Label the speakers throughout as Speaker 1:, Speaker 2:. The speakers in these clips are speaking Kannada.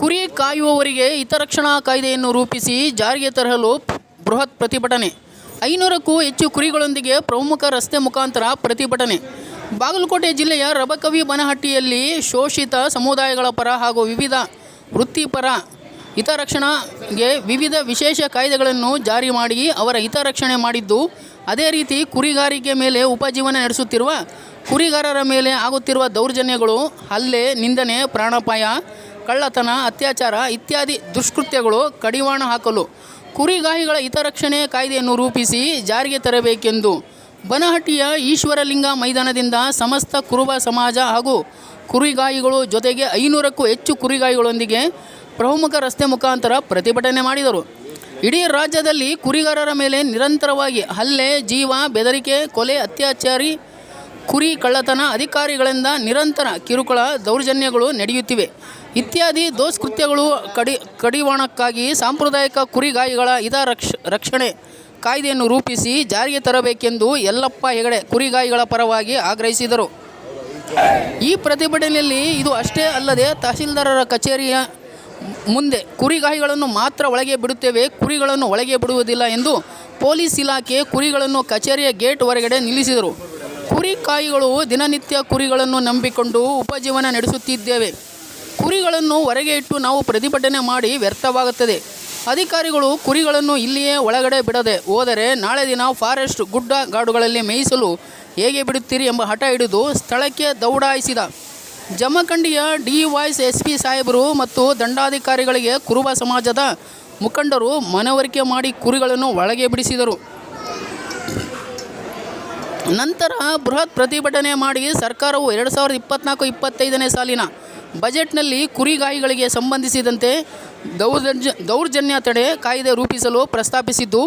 Speaker 1: ಕುರಿ ಕಾಯುವವರಿಗೆ ಹಿತರಕ್ಷಣಾ ಕಾಯ್ದೆಯನ್ನು ರೂಪಿಸಿ ಜಾರಿಗೆ ತರಲು ಬೃಹತ್ ಪ್ರತಿಭಟನೆ. ಐನೂರಕ್ಕೂ ಹೆಚ್ಚು ಕುರಿಗಳೊಂದಿಗೆ ಪ್ರಮುಖ ರಸ್ತೆ ಮುಖಾಂತರ ಪ್ರತಿಭಟನೆ. ಬಾಗಲಕೋಟೆ ಜಿಲ್ಲೆಯ ರಬಕವಿ ಬನಹಟ್ಟಿಯಲ್ಲಿ ಶೋಷಿತ ಸಮುದಾಯಗಳ ಪರ ಹಾಗೂ ವಿವಿಧ ವೃತ್ತಿಪರ ಹಿತರಕ್ಷಣೆಗೆ ವಿವಿಧ ವಿಶೇಷ ಕಾಯ್ದೆಗಳನ್ನು ಜಾರಿ ಮಾಡಿ ಅವರ ಹಿತರಕ್ಷಣೆ ಮಾಡಿದ್ದು, ಅದೇ ರೀತಿ ಕುರಿಗಾರಿಕೆ ಮೇಲೆ ಉಪಜೀವನ ನಡೆಸುತ್ತಿರುವ ಕುರಿಗಾರರ ಮೇಲೆ ಆಗುತ್ತಿರುವ ದೌರ್ಜನ್ಯಗಳು, ಹಲ್ಲೆ, ನಿಂದನೆ, ಪ್ರಾಣಾಪಾಯ ಕಳ್ಳತನ, ಅತ್ಯಾಚಾರ ಇತ್ಯಾದಿ ದುಷ್ಕೃತ್ಯಗಳು ಕಡಿವಾಣ ಹಾಕಲು. ಕುರಿಗಾಹಿಗಳ ಹಿತರಕ್ಷಣೆ ಕಾಯ್ದೆಯನ್ನು ರೂಪಿಸಿ ಜಾರಿಗೆ ತರಬೇಕೆಂದು. ಬನಹಟ್ಟಿಯ ಈಶ್ವರಲಿಂಗ ಮೈದಾನದಿಂದ ಸಮಸ್ತ ಕುರುಬ ಸಮಾಜ ಹಾಗೂ ಕುರಿಗಾಯಿಗಳು ಜೊತೆಗೆ ಐನೂರಕ್ಕೂ ಹೆಚ್ಚು ಕುರಿಗಾಯಿಗಳೊಂದಿಗೆ ಪ್ರಮುಖ ರಸ್ತೆ ಮುಖಾಂತರ ಪ್ರತಿಭಟನೆ ಮಾಡಿದರು. ಇಡೀ ರಾಜ್ಯದಲ್ಲಿ ಕುರಿಗಾರರ ಮೇಲೆ ನಿರಂತರವಾಗಿ ಹಲ್ಲೆ, ಜೀವ, ಬೆದರಿಕೆ, ಕೊಲೆ, ಅತ್ಯಾಚಾರಿ, ಕುರಿ ಕಳ್ಳತನ ಅಧಿಕಾರಿಗಳಿಂದ ನಿರಂತರ ಕಿರುಕುಳ, ದೌರ್ಜನ್ಯಗಳು ನಡೆಯುತ್ತಿವೆ. ಇತ್ಯಾದಿ ದೋಷ್ಕೃತ್ಯಗಳು ಕಡಿ, ಕಡಿವಾಣಕ್ಕಾಗಿ ಸಾಂಪ್ರದಾಯಿಕ ಕುರಿಗಾಯಿಗಳ ಹಿತ ರಕ್ಷ ರಕ್ಷಣೆ ಕಾಯ್ದೆಯನ್ನು ರೂಪಿಸಿ ಜಾರಿಗೆ ತರಬೇಕೆಂದು ಯಲ್ಲಪ್ಪ ಹೆಗಡೆ ಕುರಿಗಾಯಿಗಳ ಪರವಾಗಿ ಆಗ್ರಹಿಸಿದರು. ಈ ಪ್ರತಿಭಟನೆಯಲ್ಲಿ ಇದು ಅಷ್ಟೇ ಅಲ್ಲದೆ ತಹಸೀಲ್ದಾರರ ಕಚೇರಿಯ ಮುಂದೆ ಕುರಿಗಾಯಿಗಳನ್ನು ಮಾತ್ರ ಒಳಗೆ ಬಿಡುತ್ತೇವೆ, ಕುರಿಗಳನ್ನು ಒಳಗೆ ಬಿಡುವುದಿಲ್ಲ ಎಂದು ಪೊಲೀಸ್ ಇಲಾಖೆ ಕುರಿಗಳನ್ನು ಕಚೇರಿಯ ಗೇಟ್ ಹೊರಗಡೆ ನಿಲ್ಲಿಸಿದರು. ಕುರಿ ಕಾಯಿಗಳು ದಿನನಿತ್ಯ ಕುರಿಗಳನ್ನು ನಂಬಿಕೊಂಡು ಉಪಜೀವನ ನಡೆಸುತ್ತಿದ್ದೇವೆ. ಕುರಿಗಳನ್ನು ಹೊರಗೆ ಇಟ್ಟು ನಾವು ಪ್ರತಿಭಟನೆ ಮಾಡಿ ವ್ಯರ್ಥವಾಗುತ್ತದೆ. ಅಧಿಕಾರಿಗಳು ಕುರಿಗಳನ್ನು ಇಲ್ಲಿಯೇ ಒಳಗಡೆ ಬಿಡದೆ ಹೋದರೆ ನಾಳೆ ದಿನ ಫಾರೆಸ್ಟ್ ಗುಡ್ಡ ಗಾಡುಗಳಲ್ಲಿ ಮೇಯಿಸಲು ಹೇಗೆ ಬಿಡುತ್ತೀರಿ ಎಂಬ ಹಠ ಹಿಡಿದು ಸ್ಥಳಕ್ಕೆ ದೌಡಾಯಿಸಿದ. ಜಮಖಂಡಿಯ ಡಿ ವಾಯ್ಸ್ ಎಸ್ ಪಿ ಸಾಹೇಬರು ಮತ್ತು ದಂಡಾಧಿಕಾರಿಗಳಿಗೆ ಕುರುಬ ಸಮಾಜದ ಮುಖಂಡರು ಮನವರಿಕೆ ಮಾಡಿ ಕುರಿಗಳನ್ನು ಒಳಗೆ ಬಿಡಿಸಿದರು. ನಂತರ ಬೃಹತ್ ಪ್ರತಿಭಟನೆ ಮಾಡಿ ಸರ್ಕಾರವು ಎರಡು ಸಾವಿರದ ಇಪ್ಪತ್ನಾಲ್ಕು ಇಪ್ಪತ್ತೈದನೇ ಸಾಲಿನ ಬಜೆಟ್ನಲ್ಲಿ ಕುರಿಗಾಯಿಗಳಿಗೆ ಸಂಬಂಧಿಸಿದಂತೆ ದೌರ್ಜನ್ಯ ದೌರ್ಜನ್ಯ ತಡೆ ಕಾಯ್ದೆ ರೂಪಿಸಲು ಪ್ರಸ್ತಾಪಿಸಿದ್ದು,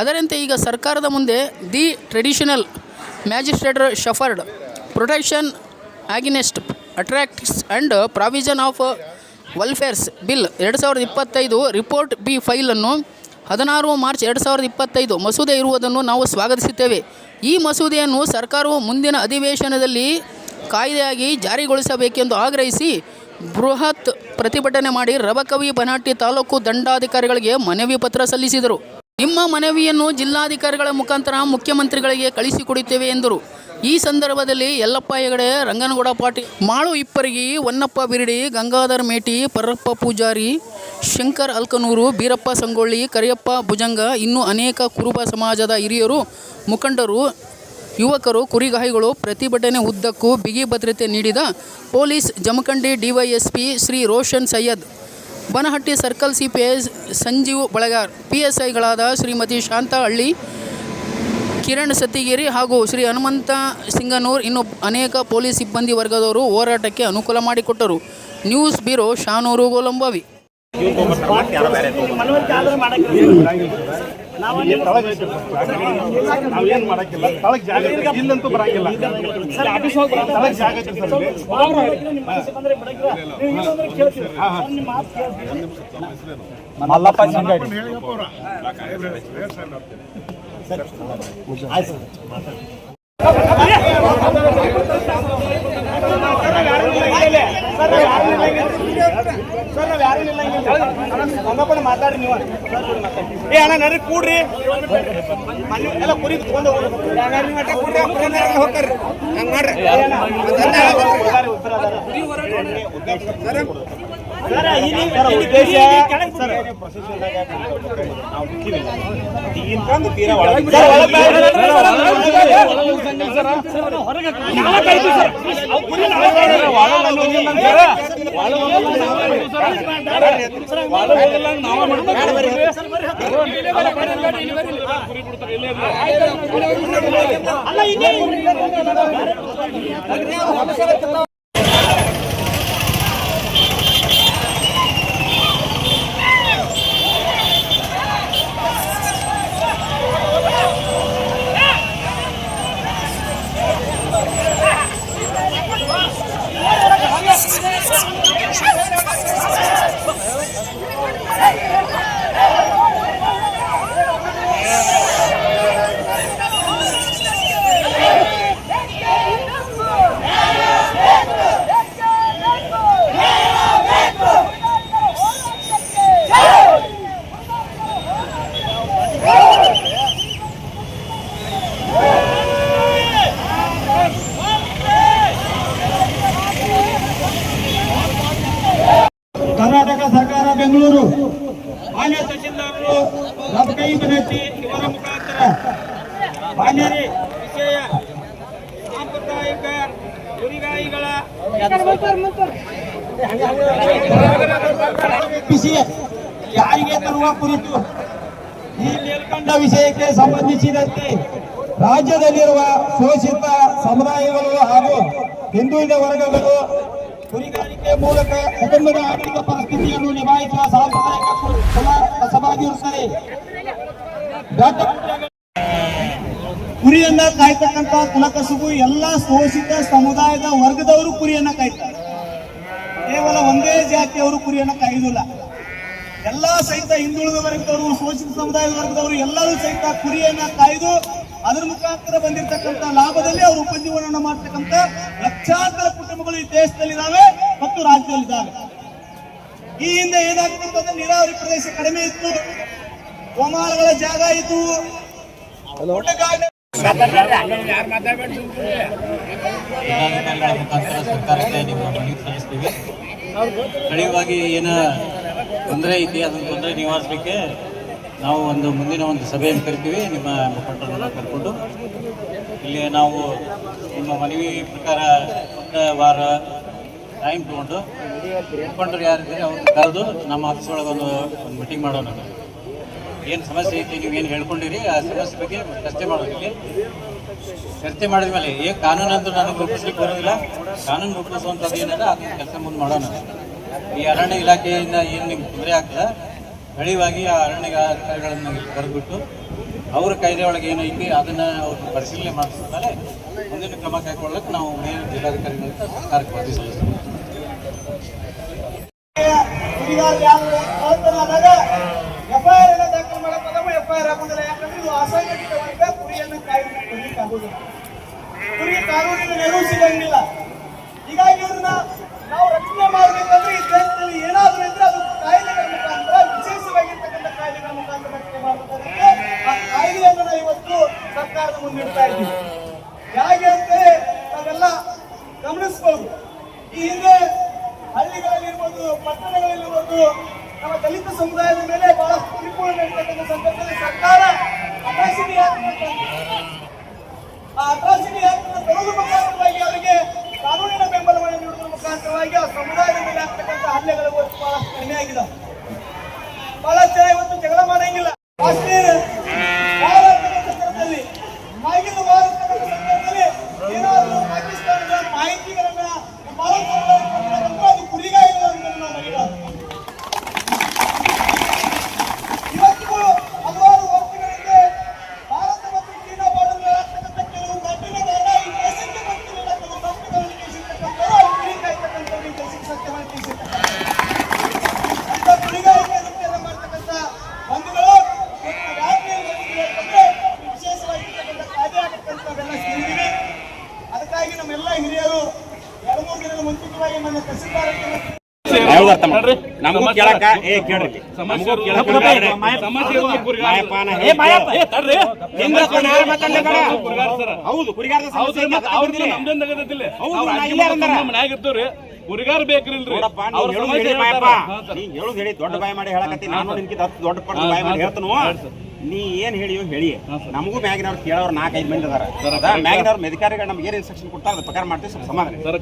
Speaker 1: ಅದರಂತೆ ಈಗ ಸರ್ಕಾರದ ಮುಂದೆ the traditional migratory shepherd, protection against atrocities and provision of welfares bill ಎರಡು ಸಾವಿರದ ಇಪ್ಪತ್ತೈದು ರಿಪೋರ್ಟ್ ಬಿ ಫೈಲನ್ನು ಹದಿನಾರು ಮಾರ್ಚ್ ಎರಡು ಸಾವಿರದ ಇಪ್ಪತ್ತೈದು ಮಸೂದೆ ಇರುವುದನ್ನು ನಾವು ಸ್ವಾಗತಿಸುತ್ತೇವೆ. ಈ ಮಸೂದೆಯನ್ನು ಸರ್ಕಾರವು ಮುಂದಿನ ಅಧಿವೇಶನದಲ್ಲಿ ಕಾಯ್ದೆಯಾಗಿ ಜಾರಿಗೊಳಿಸಬೇಕೆಂದು ಆಗ್ರಹಿಸಿ ಬೃಹತ್ ಪ್ರತಿಭಟನೆ ಮಾಡಿ ರಬಕವಿ ಬನಾಟಿ ತಾಲೂಕು ದಂಡಾಧಿಕಾರಿಗಳಿಗೆ ಮನವಿ ಪತ್ರ ಸಲ್ಲಿಸಿದರು. ನಿಮ್ಮ ಮನವಿಯನ್ನು ಜಿಲ್ಲಾಧಿಕಾರಿಗಳ ಮುಖಾಂತರ ಮುಖ್ಯಮಂತ್ರಿಗಳಿಗೆ ಕಳಿಸಿಕೊಡುತ್ತೇವೆ ಎಂದರು. ಈ ಸಂದರ್ಭದಲ್ಲಿ ಯಲ್ಲಪ್ಪ ಹೆಗಡೆ, ರಂಗನಗೌಡ ಪಾಟೀಲ್ ಮಾಳು ಇಪ್ಪರಿಗೆ, ಹೊನ್ನಪ್ಪ ಬಿರಡಿ, ಗಂಗಾಧರ್ ಮೇಟಿ, ಪರಪ್ಪ ಪೂಜಾರಿ, ಶಂಕರ್ ಅಲ್ಕನೂರು, ಬೀರಪ್ಪ ಸಂಗೊಳ್ಳಿ, ಕರಿಯಪ್ಪ ಭುಜಂಗ, ಇನ್ನೂ ಅನೇಕ ಕುರುಬ ಸಮಾಜದ ಹಿರಿಯರು, ಮುಖಂಡರು, ಯುವಕರು, ಕುರಿಗಾಯಿಗಳು ಪ್ರತಿಭಟನೆ ಉದ್ದಕ್ಕೂ ಬಿಗಿ ಭದ್ರತೆ ನೀಡಿದ police Jamkhandi DYSP Shri Roshan Syed. Banahatti circle C P S Sanjeev Balagar P S ಐಗಳಾದ Shrimati Shanta Halli Kiran Sattigiri ಹಾಗೂ ಶ್ರೀ ಹನುಮಂತ ಸಿಂಗನೂರ್ ಇನ್ನು ಅನೇಕ ಪೊಲೀಸ್ ಸಿಬ್ಬಂದಿ ವರ್ಗದವರು ಹೋರಾಟಕ್ಕೆ ಅನುಕೂಲ ಮಾಡಿಕೊಟ್ಟರು. News bureau Shanur Golambavi.
Speaker 2: ನಾವೇನ್ ಮಾಡಕ್ಕಿಲ್ಲ. ತಳಗ್ ಜಾಗ. ಇಲ್ಲಂತೂ ಬರಂಗಿಲ್ಲ. ತಳಗ್ ಜಾಗ ಐತೆ ಸರ್ ಇಲ್ಲಿ.
Speaker 3: ಸಂಗಡಿ
Speaker 2: ಮಾತಾಡ್ರಿ ನೀವು ಏ ಅಣ್ಣ ನಡ್ರಿ ಕೂಡ್ರಿ ಎಲ್ಲ ಕುರಿ ತಗೊಂಡು ಹೋಗ್ತಾರ್ರಿ ಹಂಗ ಮಾಡ್ರಿ ಅಲ್ಲ ಇನ್ನೇ
Speaker 4: ಕೈ ವಿನಂತಿ ಇವರ ಮುಖಾಂತರ. ಮಾನ್ಯರೇ, ವಿಷಯ ಸಾಂಪ್ರದಾಯಿಕ ಕುರಿಗಾಯಿಗಳ ಜಾರಿಗೆ ತರುವ ಕುರಿತು ಈ ಮೇಲ್ಕಂಡ ವಿಷಯಕ್ಕೆ ಸಂಬಂಧಿಸಿದಂತೆ ರಾಜ್ಯದಲ್ಲಿರುವ ಶೋಷಿತ ಸಮುದಾಯಗಳು ಹಾಗೂ ಹಿಂದುಳಿದ ವರ್ಗಗಳು ಕುರಿಗಾರಿಕೆ ಮೂಲಕ ಕುಟುಂಬದ ಆರ್ಥಿಕ ಪರಿಸ್ಥಿತಿಯನ್ನು ನಿಭಾಯಿಸುವ ಸಾಂಪ್ರದಾಯಿಕ ಸಭಾಗಿರುತ್ತದೆ ಕುರಿಯನ್ನ ಕಾಯ್ತಕ್ಕಂತ ಕುಲಕಸುಬು ಎಲ್ಲ ಶೋಷಿತ ಸಮುದಾಯದ ವರ್ಗದವರು ಕುರಿಯನ್ನ ಕಾಯ್ತಾರೆ. ಕೇವಲ ಒಂದೇ ಜಾತಿಯವರು ಕುರಿಯನ್ನ ಕಾಯುವುದಿಲ್ಲ. ಎಲ್ಲಾ ಸಹಿತ ಹಿಂದುಳಿದ ವರ್ಗದವರು ಶೋಷಿತ ಸಮುದಾಯದ ವರ್ಗದವರು ಎಲ್ಲರೂ ಸಹಿತ ಕುರಿಯನ್ನ ಕಾಯ್ದು ಅದರ ಮುಖಾಂತರ ಬಂದಿರತಕ್ಕಂತ ಲಾಭದಲ್ಲಿ ಅವರು ಉಪಜೀವನವನ್ನು ಮಾಡ್ತಕ್ಕಂತ ಲಕ್ಷಾಂತರ ಕುಟುಂಬಗಳು ಈ ದೇಶದಲ್ಲಿದ್ದಾವೆ ಮತ್ತು ರಾಜ್ಯದಲ್ಲಿದ್ದಾವೆ. ಈ ಹಿಂದೆ ಏನಾಗುತ್ತೆ ಅಂದ್ರೆ ನೀರಾವರಿ ಪ್ರದೇಶ ಕಡಿಮೆ ಇತ್ತು. ಗೋಮಾಲಗಳ ಜಾಗ ಇತ್ತು.
Speaker 5: ಮುಖಾಂತರ ಸರ್ಕಾರಕ್ಕೆ ನಿಮ್ಮ ಮನವಿ ಸಲ್ಲಿಸ್ತೀವಿ ಕಡಿವಾಗಿ ಏನು ತೊಂದರೆ ಐತಿ ಅದನ್ನ ತೊಂದರೆ ನಿವಾರಿಸಲಿಕ್ಕೆ ನಾವು ಒಂದು ಮುಂದಿನ ಒಂದು ಸಭೆಯನ್ನು ಕರಿತೀವಿ. ನಿಮ್ಮ ಮುಖಂಡರನ್ನ ಕರ್ಕೊಂಡು ಇಲ್ಲಿ ನಾವು ನಿಮ್ಮ ಮನವಿ ಪ್ರಕಾರ ಒಂದು ವಾರ ಟೈಮ್ ತಗೊಂಡು ಮುಖಂಡರು ಯಾರಿದ್ದಾರೆ ಅವ್ರನ್ನ ಕರೆದು ನಮ್ಮ ಆಫೀಸ್ ಒಳಗೆ ಒಂದು ಒಂದು ಮೀಟಿಂಗ್ ಮಾಡೋಣ. ಏನು ಸಮಸ್ಯೆ ಐತಿ, ನೀವು ಏನು ಹೇಳ್ಕೊಂಡಿರಿ, ಆ ಸಮಸ್ಯೆ ಬಗ್ಗೆ ಚರ್ಚೆ ಮಾಡೋದಿಲ್ಲ ಚರ್ಚೆ ಮಾಡಿದ ಮೇಲೆ ಏ ಕಾನೂನು ಅಂತ ನನಗೆ ರೂಪಿಸ್ಲಿಕ್ಕೆ ಬರೋದಿಲ್ಲ. ಕಾನೂನು ರೂಪಿಸುವಂಥದ್ದು ಏನದ, ಅದನ್ನು ಕೆಲಸ ಮುಂದೆ ಮಾಡೋಣ. ಈ ಅರಣ್ಯ ಇಲಾಖೆಯಿಂದ ಏನು ನಿಮ್ಗೆ ತೊಂದರೆ ಆಗ್ತದೆ ಬೆಳಿವಾಗಿ ಆ ಅರಣ್ಯ ಅಧಿಕಾರಿಗಳನ್ನು ಇಲ್ಲಿ ಕರೆದ್ಬಿಟ್ಟು ಅವರ ಕಾಯ್ದೆ ಒಳಗೆ ಏನೈತಿ ಅದನ್ನು ಅವರು ಪರಿಶೀಲನೆ ಮಾಡಿಸ್ತಾರೆ ಮುಂದಿನ ಕ್ರಮ ಕೈಗೊಳ್ಳಕ್ಕೆ ನಾವು ಮೇಲ್
Speaker 4: ಜಿಲ್ಲಾಧಿಕಾರಿಗಳ ಕಾರ್ಯಕ್ರಮ ಸಿಗಂಗಿಲ್ಲ ಹೀಗಾಗಿ ಇವ್ರನ್ನ ನಾವು ರಕ್ಷಣೆ ಮಾಡಬೇಕಂದ್ರೆ ಈ ದೇಶದಲ್ಲಿ ಏನಾದರೂ ಇದ್ರೆ ಅದು ಕಾಯ್ದೆಗಳ ಮುಖಾಂತರ ರಕ್ಷಣೆ ಮಾಡಬೇಕಾಗುತ್ತೆ ಆ ಕಾಯ್ದೆಯನ್ನು ನಾವು ಇವತ್ತು ಸರ್ಕಾರದ ಮುಂದೆ ಇಡ್ತಾ ಇದ್ದೀವಿ. ಹೇಗೆ ಅಂತೇಳಿ ನಾವೆಲ್ಲ ಗಮನಿಸಬಹುದು ಈ ಹಿಂದೆ ಹಳ್ಳಿಗಳಲ್ಲಿರ್ಬೋದು, ಪಟ್ಟಣಗಳಲ್ಲಿರ್ಬೋದು, ನಮ್ಮ ದಲಿತ ಸಮುದಾಯದ ಮೇಲೆ ಬಹಳಷ್ಟು ಕಿರುಕುಳ ಇರ್ತಕ್ಕಂಥ ಸಂದರ್ಭದಲ್ಲಿ ಸರ್ಕಾರ ಅಟ್ರಾಸಿಟಿ ಆ ಅಟ್ರಾಸಿಟಿ ಆಕ್ಟ್ ತರುವುದು ಮುಖಾಂತರವಾಗಿ ಅವರಿಗೆ ಕಾನೂನಿನ ಬೆಂಬಲವನ್ನು ನೀಡುವುದರ ಮುಖಾಂತರವಾಗಿ ಆ ಸಮುದಾಯದ ಮೇಲೆ ಆಗ್ತಕ್ಕಂಥ ಹಲ್ಲೆಗಳು ಬಹಳಷ್ಟು ಕಡಿಮೆ ಆಗಿದೆ ಬಹಳಷ್ಟು ಇವತ್ತು ಜಗಳ ಮಾಡಂಗಿಲ್ಲ. ಕಾಶ್ಮೀರ
Speaker 2: ನಮಗೂ ಕೇಳಕ ಏ ಕೇಳ್ರಿ. ನಮಗೂ ಕೇಳಕ ಕುರಿಗಾರ. ಏ ತಡ್ರಿ. ಕುರಿಗಾರ ಸರ.
Speaker 3: ಹೌದು ಸಮಸ್ಯೆ
Speaker 2: ಕುರಿಗಾರ ಬೇಕ್ರಿಲ್ರಿ ಅವ್ರ
Speaker 3: ನೀವ್ ಹೇಳುದು ಹೇಳಿ ದೊಡ್ಡ ಬಾಯಿ ಮಾಡಿ ಹೇಳಕತ್ತಿ ನಾನು ಹತ್ತು ದೊಡ್ಡ ಬಾಯ ಮಾಡಿ ಹೇಳ್ತನು. ನೀ ಏನ್ ಹೇಳಿಯೋ ಹೇಳಿ. ನಮಗೂ ಮ್ಯಾಗಿನವ್ರು ಕೇಳೋರು ನಾಲ್ಕೈದು ಮಂದಿ ಅದಾರ. ಮ್ಯಾಗಿನವ್ರ ಮೆಧಿಕಾರಿಗಳು ನಮ್ಗೆ ಏನ್ ಇನ್ಸ್ಟ್ರಕ್ಷನ್ ಕೊಡ್ತಾರ ಅದ್ರ ಪ್ರಕಾರ ಮಾಡ್ತೀವಿ ಸ್ವಲ್ಪ ಸಮಾಧಾನ
Speaker 2: ಸರ್,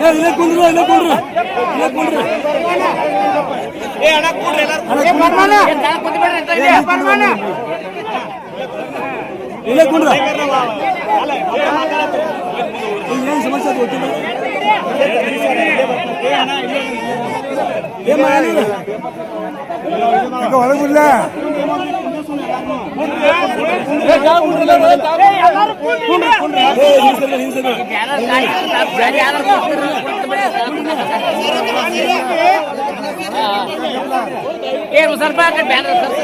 Speaker 2: correct. ಕುಂದ್ರು ನಾವು ಕುಂದ್ರು. ಸರ್. ಏ,
Speaker 3: ಅಣ್ಣ ಇಲ್ಲಿ. ಕೂಡ್ರಿ ಎಲ್ಲಾರು
Speaker 6: ಏನು ಸ್ವಲ್ಪ ಬ್ಯಾನರ್ ಸರ್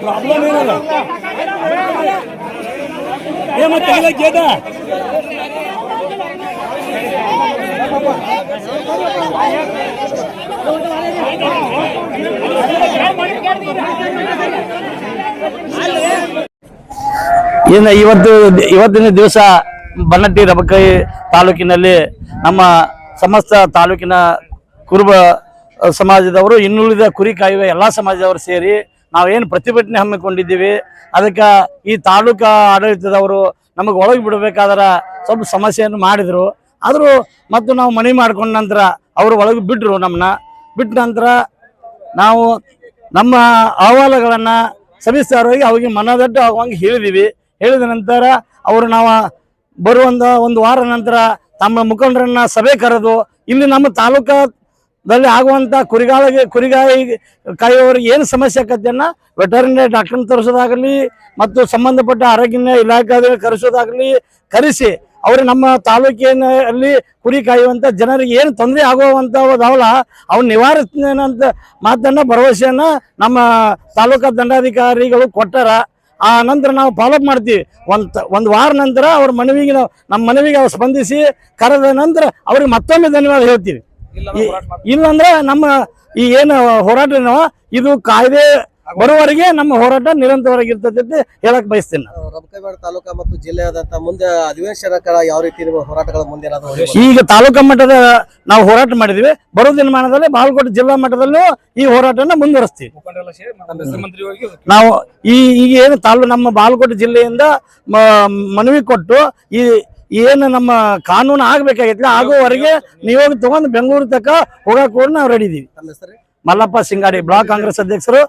Speaker 7: ಪ್ರಾಬ್ಲಮ್ ಏನಲ್ಲ ಏ ಮತ್ತೆ ಗೇಟ
Speaker 2: ಇನ್ನು ಇವತ್ತು ಇವತ್ತಿನ ದಿವಸ ಬನ್ನಟ್ಟಿ ರಬಕೈ ತಾಲೂಕಿನಲ್ಲಿ ನಮ್ಮ ಸಮಸ್ತ ತಾಲೂಕಿನ ಕುರುಬ ಸಮಾಜದವರು, ಇನ್ನುಳಿದ ಕುರಿ ಕಾಯುವ ಎಲ್ಲ ಸಮಾಜದವರು ಸೇರಿ ನಾವೇನು ಪ್ರತಿಭಟನೆ ಹಮ್ಮಿಕೊಂಡಿದ್ದೀವಿ. ಅದಕ್ಕೆ ಈ ತಾಲೂಕಾ ಆಡಳಿತದವರು ನಮಗೆ ಒಳಗೆ ಬಿಡಬೇಕಾದ್ರೆ ಸ್ವಲ್ಪ ಸಮಸ್ಯೆಯನ್ನು ಮಾಡಿದರು. ಆದರೂ ಮತ್ತು ನಾವು ಮನೆ ಮಾಡ್ಕೊಂಡ ನಂತರ ಅವರು ಒಳಗೆ ಬಿಟ್ಟರು ನಮ್ಮನ್ನ ಬಿಟ್ಟ ನಂತರ ನಾವು ನಮ್ಮ ಅಹವಾಲುಗಳನ್ನು ಸವಿಸ್ತಾರವಾಗಿ ಅವ್ರಿಗೆ ಮನದಟ್ಟು ಆಗುವಂಗೆ ಹೇಳಿದೀವಿ. ಹೇಳಿದ ನಂತರ ಅವರು ನಾವು ಬರುವಂತ ಒಂದು ವಾರ ನಂತರ ತಮ್ಮ ಮುಖಂಡರನ್ನ ಸಭೆ ಕರೆದು ಇಲ್ಲಿ ನಮ್ಮ ತಾಲೂಕದಲ್ಲಿ ಆಗುವಂತ ಕುರಿಗಾಳಿಗೆ ಕುರಿಗಾಯಿ ಕಾಯುವವರಿಗೆ ಏನು ಸಮಸ್ಯೆ ಆಕತ್ತೆಯನ್ನ ವೆಟರ್ನರಿ ಡಾಕ್ಟರ್ನ ತರಿಸೋದಾಗಲಿ ಮತ್ತು ಸಂಬಂಧಪಟ್ಟ ಆರೋಗ್ಯ ಇಲಾಖೆ ಕರೆಸೋದಾಗಲಿ ಕರೆಸಿ ಅವರು ನಮ್ಮ ತಾಲೂಕಿನಲ್ಲಿ ಕುರಿ ಕಾಯುವಂಥ ಜನರಿಗೆ ಏನು ತೊಂದರೆ ಆಗುವಂಥವಲ್ಲ ಅವ್ನು ನಿವಾರಿಸ್ತೇನೆ ಅಂತ ಮಾತನ್ನ ಭರವಸೆಯನ್ನ ನಮ್ಮ ತಾಲೂಕಾ ದಂಡಾಧಿಕಾರಿಗಳು ಕೊಟ್ಟಾರ. ಆ ನಂತರ ನಾವು ಫಾಲೋಅಪ್ ಮಾಡ್ತೀವಿ. ಒಂದು ಒಂದು ವಾರ ನಂತರ ಅವ್ರ ಮನವಿಗೆ ನಾವು ನಮ್ಮ ಮನವಿಗೆ ಅವ್ರು ಸ್ಪಂದಿಸಿ ಕರೆದ ನಂತರ ಅವ್ರಿಗೆ ಮತ್ತೊಮ್ಮೆ ಧನ್ಯವಾದ ಹೇಳ್ತೀವಿ. ಇಲ್ಲಂದ್ರೆ ನಮ್ಮ ಈ ಏನು ಹೋರಾಟ ಇದು ಕಾಯ್ದೆ ಬರುವವರೆಗೆ ನಮ್ಮ ಹೋರಾಟ ನಿರಂತರವಾಗಿರ್ತದೆ ಅಂತ ಹೇಳಕ್ ಬಯಸ್ತೇನೆ.
Speaker 8: ರಬಕೈವಾಡ ತಾಲೂಕಾ ಮತ್ತು ಜಿಲ್ಲೆಯಾದಂತ ಮುಂದೆ ಯಾವ ರೀತಿ ಹೋರಾಟಗಳ ಮುಂದೆ
Speaker 2: ಈಗ ತಾಲೂಕಾ ಮಟ್ಟದ ನಾವು ಹೋರಾಟ ಮಾಡಿದ್ವಿ. ಬರೋ ದಿನಮಾನದಲ್ಲಿ ಬಾಗಲಕೋಟೆ ಜಿಲ್ಲಾ ಮಟ್ಟದಲ್ಲೂ ಈ ಹೋರಾಟನ ಮುಂದುವರಿಸ್ತೀವಿ. ನಾವು ಈ ಈಗ ಏನು ತಾಲೂ ನಮ್ಮ ಬಾಗಲಕೋಟೆ ಜಿಲ್ಲೆಯಿಂದ ಮನವಿ ಕೊಟ್ಟು ಈ ಏನು ನಮ್ಮ ಕಾನೂನು ಆಗ್ಬೇಕಾಗಿತ್ತು ಆಗುವವರೆಗೆ ನೀವು ತಗೊಂಡು ಬೆಂಗಳೂರು ತಕ್ಕ ಹೋಗಕ್ಕೆ ಕೂಡ ನಾವು ರೆಡಿ ಇದೀವಿ. ಮಲ್ಲಪ್ಪ ಸಿಂಗಾಡಿ ಬ್ಲಾಕ್ ಕಾಂಗ್ರೆಸ್ ಅಧ್ಯಕ್ಷರು